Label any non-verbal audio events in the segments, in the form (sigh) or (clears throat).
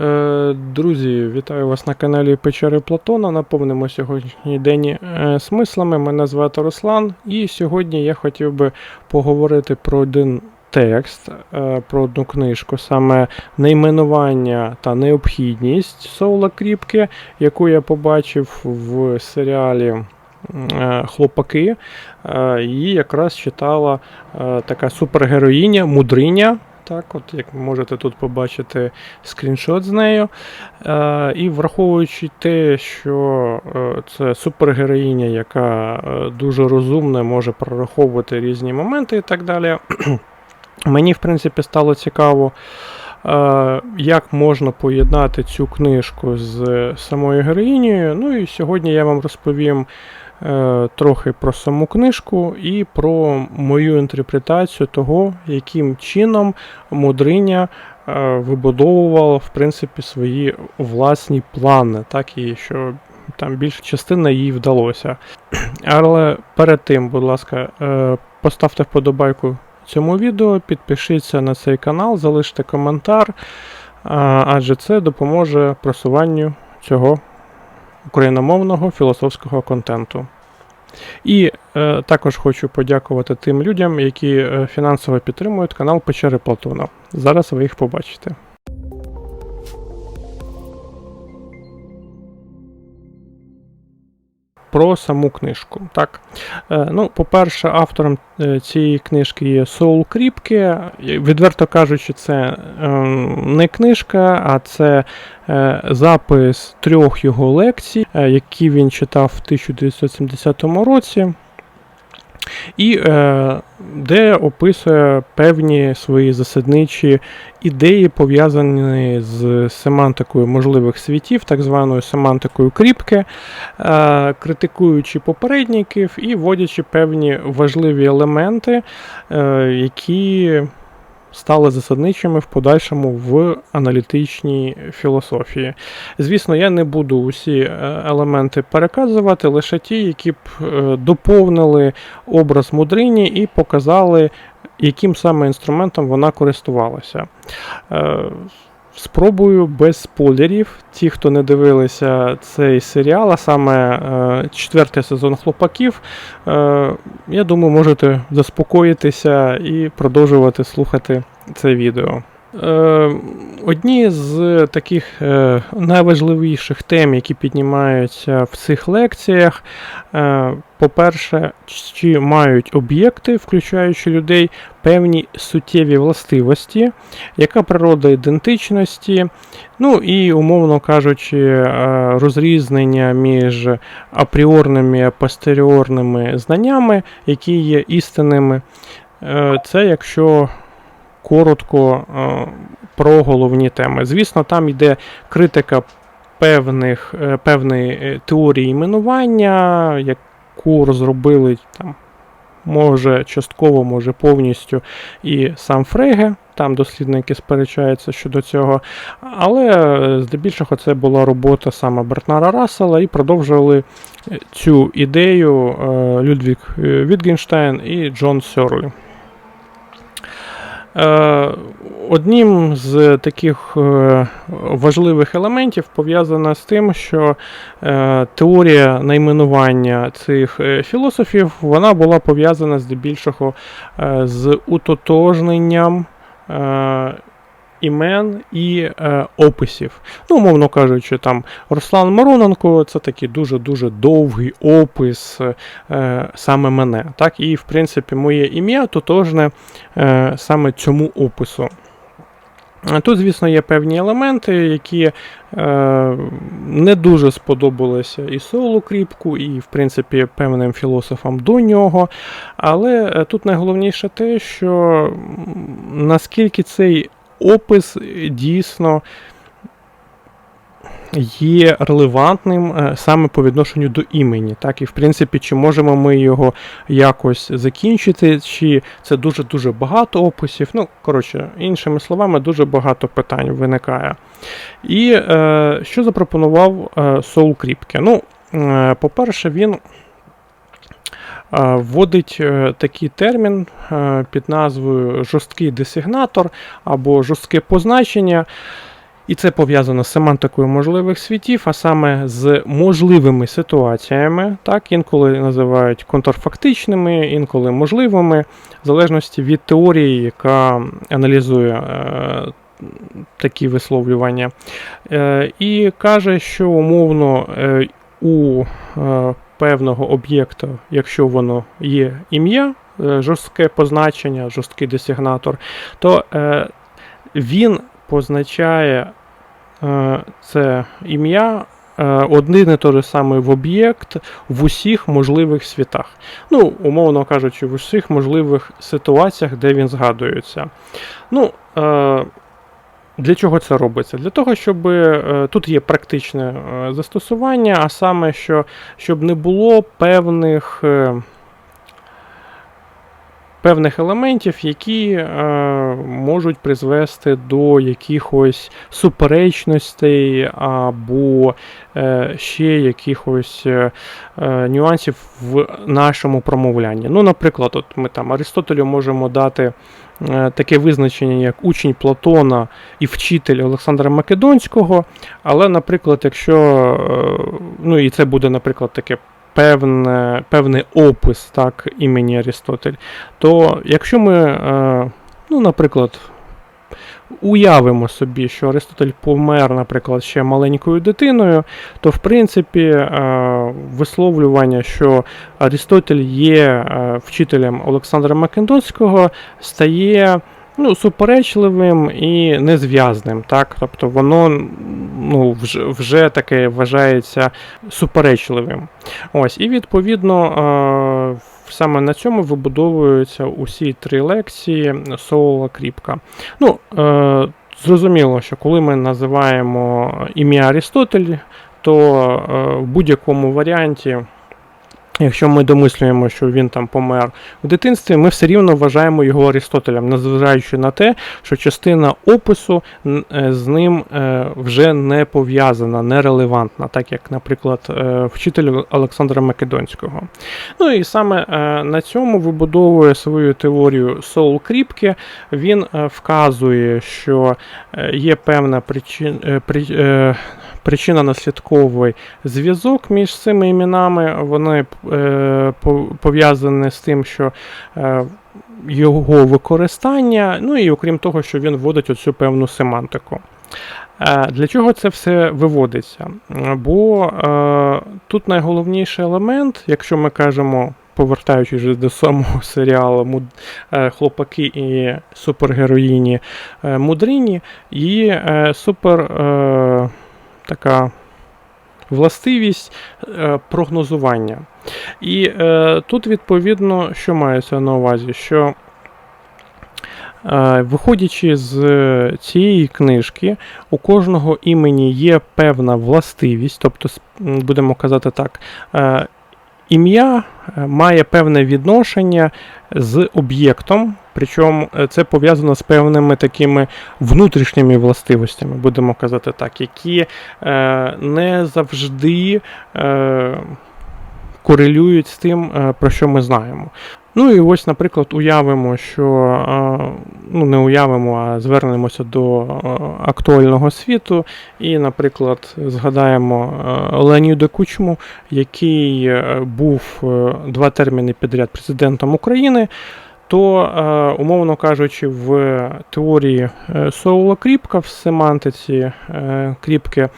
Е, Друзі, вітаю вас на каналі Печери Платона. Наповнимо сьогоднішній день е, смислами. Мене звати Руслан, і сьогодні я хотів би поговорити про один текст, е, про одну книжку, саме найменування та необхідність Соула Кріпки, яку я побачив в серіалі Хлопаки. Її якраз читала така супергероїня, мудриня. Так, от як можете тут побачити скріншот з нею. Е, і враховуючи те, що е, це супергероїня, яка е, дуже розумна, може прораховувати різні моменти і так далі. (clears throat) Мені, в принципі, стало цікаво, е, як можна поєднати цю книжку з самою героїнею. Ну і сьогодні я вам розповім трохи про саму книжку і про мою інтерпретацію того, яким чином мудриня е, вибудовувала в принципі свої власні плани, так і що там більша частина їй вдалося. (clears throat) Але перед тим, будь ласка, е, поставте вподобайку цьому відео, підпишіться на цей канал, залиште коментар, адже це допоможе просуванню цього україномовного філософського контенту. І е, також хочу подякувати тим людям, які е, фінансово підтримують канал Печери Платона. Зараз ви їх побачите. Про саму книжку. Так. Е, ну, по-перше, автором е, цієї книжки є Соул Кріпке. Відверто кажучи, це е, не книжка, а це запис трьох його лекцій, які він читав в 1970 році. І е, де описує певні свої засадничі ідеї, пов'язані з семантикою можливих світів, так званою семантикою кріпки, е, критикуючи попередників і вводячи певні важливі елементи, е, які стали засадничими в подальшому в аналітичній філософії. Звісно, я не буду усі е, елементи переказувати, лише ті, які б е, доповнили образ мудрині і показали, яким саме інструментом вона користувалася. Спробую без спойлерів. Ті, хто не дивилися цей серіал, а саме е, четвертий сезон хлопаків, е, я думаю, можете заспокоїтися і продовжувати слухати це відео. Е, Одні з таких е, найважливіших тем, які піднімаються в цих лекціях, е, по-перше, чи мають об'єкти, включаючи людей, певні суттєві властивості, яка природа ідентичності, ну і, умовно кажучи, розрізнення між апріорними і постеріорними знаннями, які є істинними. Це якщо коротко е, про головні теми. Звісно, там йде критика певних, е, певної е, теорії іменування, яку розробили там. Може частково, може повністю і сам Фреге, там дослідники сперечаються щодо цього. Але здебільшого це була робота саме Бертнара Рассела і продовжували цю ідею Людвік Вітгенштейн і Джон Сьорлі. Е, Одним з таких е, важливих елементів пов'язано з тим, що е, теорія найменування цих філософів вона була пов'язана здебільшого з утотожненням імен і е, описів. Ну, умовно кажучи, там Руслан Мороненко це такий дуже-дуже довгий опис е, саме мене. Так? І, в принципі, моє ім'я тотожне е, саме цьому опису. Тут, звісно, є певні елементи, які е, не дуже сподобалися і Солу Кріпку, і, в принципі, певним філософам до нього. Але е, тут найголовніше те, що наскільки цей опис дійсно є релевантним е, саме по відношенню до імені. Так, і в принципі, чи можемо ми його якось закінчити, чи це дуже-дуже багато описів. Ну, коротше, іншими словами, дуже багато питань виникає. І е, що запропонував е, Соул Кріпке? Ну, е, по-перше, він. Е, Вводить е, такий термін е, під назвою жорсткий десигнатор або жорстке позначення. І це пов'язано з семантикою можливих світів, а саме з можливими ситуаціями, так, інколи називають контрфактичними, інколи можливими, в залежності від теорії, яка аналізує е, такі висловлювання. Е, І каже, що умовно е, у певного об'єкта, якщо воно є ім'я, е, жорстке позначення, жорсткий десигнатор, то е, він позначає е, це ім'я е, один і той же самий в об'єкт в усіх можливих світах. Ну, умовно кажучи, в усіх можливих ситуаціях, де він згадується. Ну, е, для чого це робиться? Для того, щоб е, тут є практичне е, застосування, а саме, що щоб не було певних. Певних елементів, які е, можуть призвести до якихось суперечностей або е, ще якихось е, е, нюансів в нашому промовлянні. Ну, наприклад, от ми там Аристотелю можемо дати е, таке визначення, як учень Платона і вчитель Олександра Македонського. Але, наприклад, якщо е, ну і це буде, наприклад, таке певне, певний опис так, імені Арістотель, то якщо ми, е, ну, наприклад, уявимо собі, що Аристотель помер, наприклад, ще маленькою дитиною, то в принципі е, висловлювання, що Аристотель є е, вчителем Олександра Македонського, стає ну, суперечливим і незв'язним. Так? Тобто воно ну, вже, вже таке вважається суперечливим. Ось, І відповідно е, саме на цьому вибудовуються усі три лекції Соула Кріпка. Ну, е, Зрозуміло, що коли ми називаємо ім'я Арістотель, то е, в будь-якому варіанті. Якщо ми домислюємо, що він там помер в дитинстві, ми все рівно вважаємо його Арістотелем, незважаючи на те, що частина опису е, з ним е, вже не пов'язана, нерелевантна, так як, наприклад, е, вчитель Олександра Македонського. Ну і саме на цьому вибудовує свою теорію Соул Кріпке. Він вказує, що є певна причина причинно-наслідковий зв'язок між цими іменами. Вони е, пов'язані з тим, що е, його використання, ну і окрім того, що він вводить оцю певну семантику. Е, для чого це все виводиться? Бо тут найголовніший елемент, якщо ми кажемо, повертаючись до самого серіалу Хлопаки і супергероїні Мудрині, е, супер. Така властивість прогнозування. І е, тут, відповідно, що мається на увазі, що е, Виходячи з цієї книжки, у кожного імені є певна властивість, тобто, будемо казати так, е, ім'я е, має певне відношення з об'єктом, причому це пов'язано з певними такими внутрішніми властивостями, будемо казати так, які не завжди корелюють з тим, про що ми знаємо. Ну і ось, наприклад, уявимо, що ну не уявимо, а звернемося до актуального світу. І, наприклад, згадаємо Леоніда Кучму, який е, був е, два терміни підряд президентом України. То, е, умовно кажучи, в теорії Соула Кріпка в семантиці Кріпки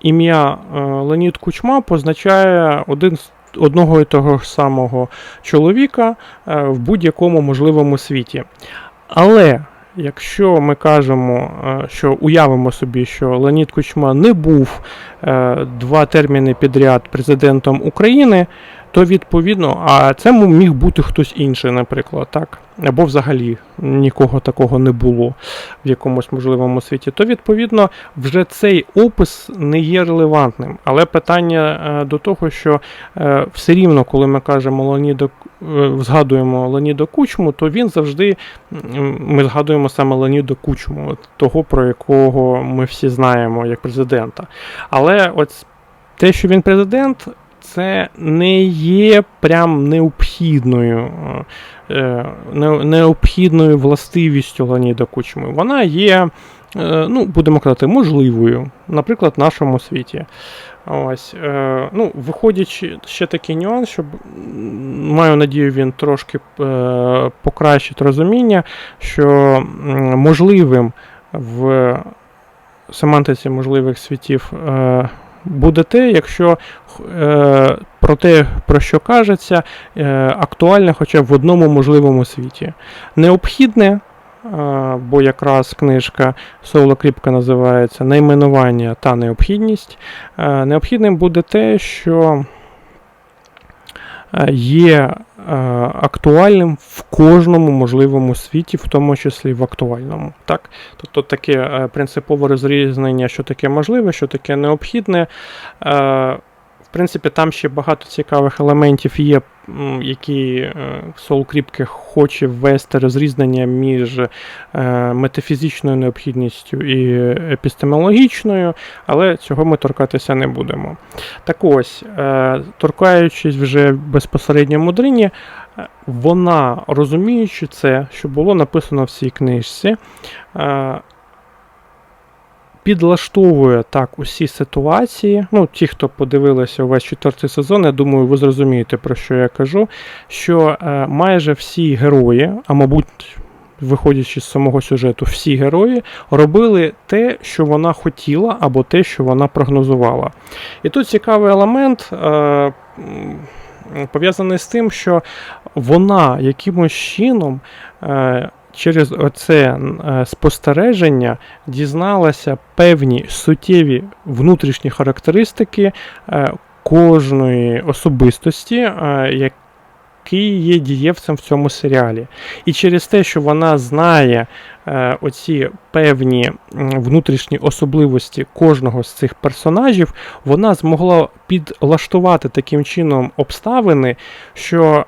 ім'я Леонід Кучма позначає один з одного і того ж самого чоловіка е, в будь-якому можливому світі. Але якщо ми кажемо, е, що уявимо собі, що Леонід Кучма не був е, два терміни підряд президентом України, то відповідно, а це міг бути хтось інший, наприклад, так? Або взагалі нікого такого не було в якомусь можливому світі, то відповідно вже цей опис не є релевантним. Але питання е, до того, що е, все рівно, коли ми кажемо Леоніда, е, згадуємо Леоніда Кучму, то він завжди ми згадуємо саме Леоніда Кучму, того, про якого ми всі знаємо як президента. Але от те, що він президент, це не є прям необхідною е, необхідною властивістю Леоніда Кучми. Вона є е, ну, будемо казати, можливою, наприклад, в нашому світі. Ось, е, ну, Виходячи ще такий нюанс, щоб маю надію, він трошки е, покращить розуміння, що можливим в семантиці можливих світів е, буде те, якщо е, про те, про що кажеться, е, актуальне хоча б в одному можливому світі. Необхідне, е, бо якраз книжка Соло Кріпка називається Найменування та необхідність. Е, Необхідним буде те, що е, є актуальним в кожному можливому світі, в тому числі в актуальному. Так? Тобто таке е, принципове розрізнення, що таке можливе, що таке необхідне. Принципі, там ще багато цікавих елементів є, які е, Soul Кріпки хоче ввести розрізнення між е, метафізичною необхідністю і епістемологічною, але цього ми торкатися не будемо. Так ось, е, торкаючись вже безпосередньо мудрині, вона, розуміючи це, що було написано в цій книжці, е, підлаштовує так усі ситуації. Ну, ті, хто подивилися увесь четвертий сезон, я думаю, ви зрозумієте, про що я кажу. Що е, майже всі герої, а мабуть, виходячи з самого сюжету, всі герої робили те, що вона хотіла, або те, що вона прогнозувала. І тут цікавий елемент. Е, Пов'язаний з тим, що вона якимось чином е, через оце е, спостереження дізналася певні суттєві внутрішні характеристики е, кожної особистості, е, який є дієвцем в цьому серіалі. І через те, що вона знає оці певні внутрішні особливості кожного з цих персонажів, вона змогла підлаштувати таким чином обставини, що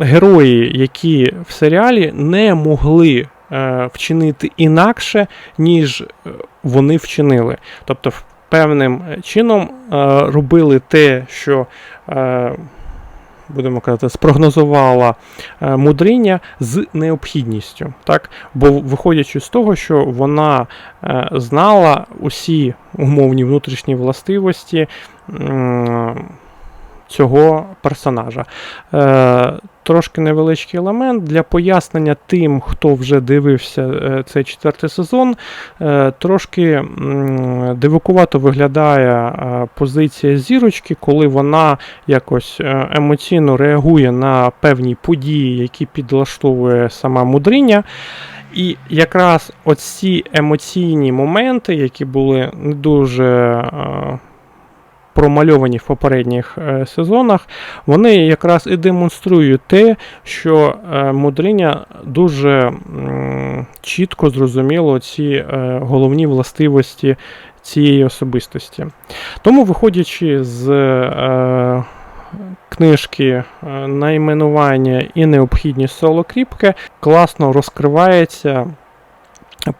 герої, які в серіалі не могли е, вчинити інакше, ніж е, вони вчинили. Тобто, певним е, чином е, робили те, що. Е, Будемо казати, спрогнозувала е, мудриня з необхідністю. Так? Бо виходячи з того, що вона знала усі умовні внутрішні властивості цього персонажа. Е, трошки невеличкий елемент для пояснення тим, хто вже дивився е, цей четвертий сезон. Е, трошки дивакувато виглядає е, позиція зірочки, коли вона якось емоційно реагує на певні події, які підлаштовує сама мудриня. І якраз оці емоційні моменти, які були не дуже промальовані в попередніх е, сезонах, вони якраз і демонструють те, що е, мудриня дуже чітко зрозуміло ці е, головні властивості цієї особистості. Тому, виходячи з книжки найменування і необхідність соло кріпки, класно розкривається.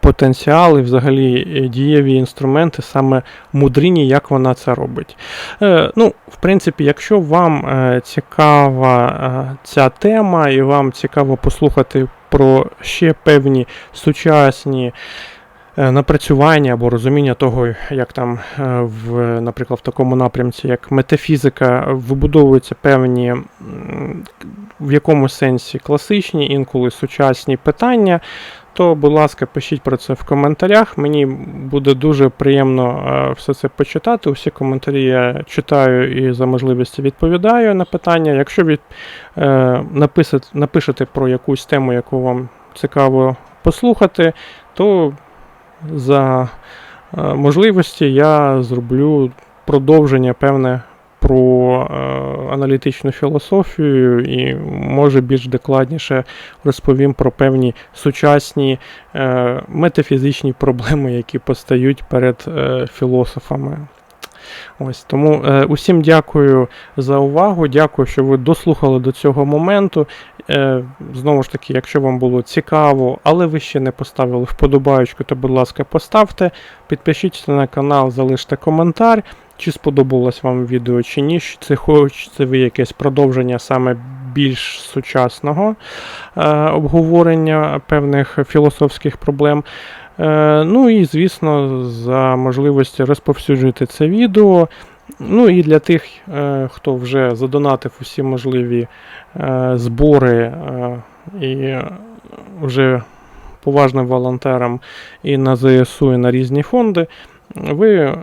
Потенціал і взагалі е, дієві інструменти саме мудрині, як вона це робить. Е, ну, в принципі, якщо вам е, цікава ця тема, і вам цікаво послухати про ще певні сучасні напрацювання або розуміння того, як там, в, наприклад, в такому напрямці, як метафізика, вибудовуються певні в якомусь сенсі класичні, інколи сучасні питання. То, будь ласка, пишіть про це в коментарях. Мені буде дуже приємно е, все це почитати. Усі коментарі я читаю і за можливості відповідаю на питання. Якщо ви е, написати, напишете про якусь тему, яку вам цікаво послухати, то за е, можливості я зроблю продовження певне про е, аналітичну філософію і може більш докладніше розповім про певні сучасні е, метафізичні проблеми, які постають перед е, філософами. Ось тому е, усім дякую за увагу. Дякую, що ви дослухали до цього моменту. Е, знову ж таки, якщо вам було цікаво, але ви ще не поставили вподобаючку, то, будь ласка, поставте. Підпишіться на канал, залиште коментар. Чи сподобалось вам відео, чи ні, чи це хочете ви якесь продовження саме більш сучасного е, обговорення певних філософських проблем. Е, Ну і, звісно, за можливості розповсюджувати це відео. Ну і для тих, е, хто вже задонатив усі можливі е, збори е, і вже поважним волонтерам і на ЗСУ, і на різні фонди. Ви,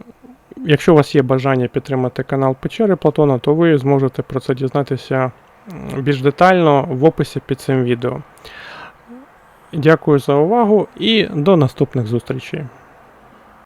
якщо у вас є бажання підтримати канал Печери Платона, то ви зможете про це дізнатися більш детально в описі під цим відео. Дякую за увагу і до наступних зустрічей.